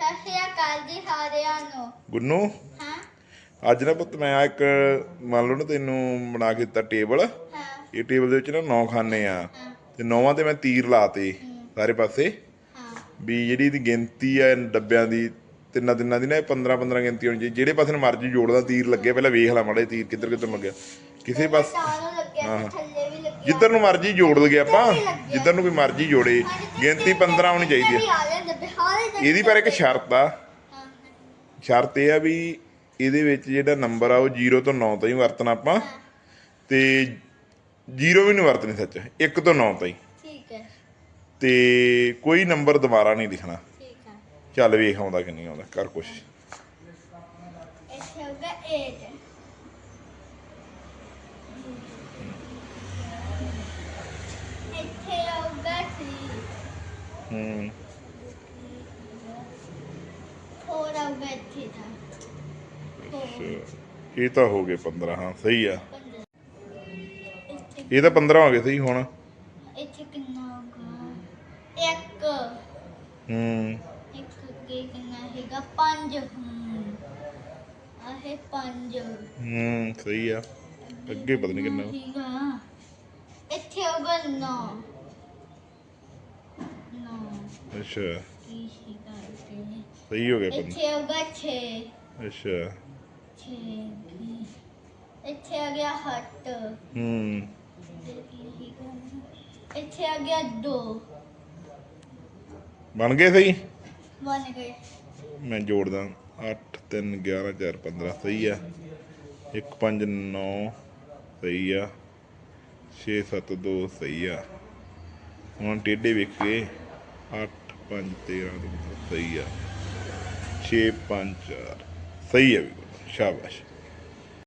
ਸਤਿ ਸ਼੍ਰੀ ਅਕਾਲ ਜੀ ਸਾਰਿਆਂ ਨੂੰ। ਗੁੰਨੂ ਹਾਂ। ਅੱਜ ਨਾ ਪੁੱਤ ਮੈਂ ਆਹ ਇੱਕ ਮੰਨ ਲਓ ਨਾ ਤੈਨੂੰ ਬਣਾ ਕੇ ਦਿੱਤਾ ਟੇਬਲ। ਹਾਂ। ਇਹ ਟੇਬਲ ਦੇ ਵਿੱਚ ਨਾ ਨੌ ਖਾਨੇ ਆ। ਹਾਂ। ਤੇ ਨੌਵਾਂ ਤੇ ਮੈਂ ਤੀਰ ਲਾਤੇ ਸਾਰੇ ਪਾਸੇ। ਹਾਂ। ਵੀ ਜਿਹੜੀ ਇਹਦੀ ਗਿਣਤੀ ਆ ਡੱਬਿਆਂ ਦੀ ਤਿੰਨਾਂ ਤਿੰਨਾਂ ਦੀ ਨਾ ਇਹ 15 15 ਗਿਣਤੀ ਹੋਣੀ ਚਾਹੀਦੀ। ਜਿਹੜੇ ਪਾਸੇ ਨੂੰ ਮਰਜ਼ੀ ਜੋੜਦਾ ਤੀਰ ਲੱਗੇ ਪਹਿਲਾਂ ਵੇਖ ਲਾ ਮਾੜੇ ਤੀਰ ਕਿੱਧਰ ਕਿੱਧਰ ਲੱਗਿਆ। ਕਿਸੇ ਪਾਸੇ ਲੱਗਿਆ ਥੱਲੇ। ਲੱਗਿਆ ਜਿੱਧਰ ਨੂੰ ਮਰਜ਼ੀ ਜੋੜ ਲਗੇ ਆਪਾਂ ਜਿੱਧਰ ਨੂੰ ਵੀ ਮਰਜ਼ੀ ਜੋੜੇ ਗਿਣਤੀ 15 ਹੋਣੀ ਚਾਹੀਦੀ ਹੈ ਇਹਦੀ ਪਰ ਇੱਕ ਸ਼ਰਤ ਆ। ਸ਼ਰਤ ਇਹ ਆ ਵੀ ਇਹਦੇ ਵਿੱਚ ਜਿਹੜਾ ਨੰਬਰ ਆ ਉਹ 0 ਤੋਂ 9 ਤਾਈਂ ਵਰਤਣਾ ਆਪਾਂ ਤੇ 0 ਵੀ ਨਹੀਂ ਵਰਤਣੀ ਸੱਚ 1 ਤੋਂ 9 ਤਾਈਂ। ਠੀਕ ਹੈ। ਤੇ ਕੋਈ ਨੰਬਰ ਦੁਬਾਰਾ ਨਹੀਂ ਲਿਖਣਾ। ਠੀਕ ਹੈ। ਚੱਲ ਵੇਖ ਆਉਂਦਾ ਕਿ ਨਹੀਂ ਆਉਂਦਾ ਕਰ ਕੋਸ਼ਿਸ਼। ਇੱਥੇ ਹੋਗਾ 8 ਇੱਥੇ ਹੋਗਾ 3 ਹੂੰ 4 ਹੋਗਾ ਇੱਥੇ ਦਾ ਅੱਛਾ। ਇਹ ਤਾਂ ਹੋ ਗਏ 15 ਹਾਂ ਸਹੀ ਆ। ਇੱਥੇ ਇਹ ਤਾਂ 15 ਹੋ ਗਏ ਸਹੀ ਹੁਣ। ਇੱਥੇ ਕਿੰਨਾ ਹੋਗਾ ਇੱਕ। ਹੂੰ। ਇੱਕ ਅੱਗੇ ਕਿੰਨਾ ਹੈਗਾ? 5 ਹੂੰ। ਆਹੇ 5 ਹੂੰ ਸਹੀ ਆ। ਅੱਗੇ ਪਤਾ ਨਹੀਂ ਕਿੰਨਾ। ਹੈਗਾ? ਇੱਥੇ ਹੋਗਾ 9 9 ਅੱਛਾ। ਕੀ ਇੱਥੇ ਸਹੀ ਹੋ ਗਿਆ 15 ਇੱਥੇ ਹੋਗਾ 6 ਅੱਛਾ। 6 ਇੱਥੇ ਆ ਗਿਆ ਹੱਟ ਹੂੰ। ਇੱਥੇ ਆ ਗਿਆ 2 ਬਣ ਗਏ ਸਹੀ? ਬਣ ਗਏ। ਮੈਂ ਜੋੜਦਾ। 8 3 11 4 15 ਸਹੀ ਆ। 1 5 9 ਸਹੀ ਆ। 6 7 2 ਸਹੀ ਆ। ਹੁਣ ਟੇਢੇ ਵੇਖੇ 8 5 13 ਸਹੀ ਆ। 6 5 4 ਸਹੀ ਹੈ ਵੀ ਸ਼ਾਬਾਸ਼।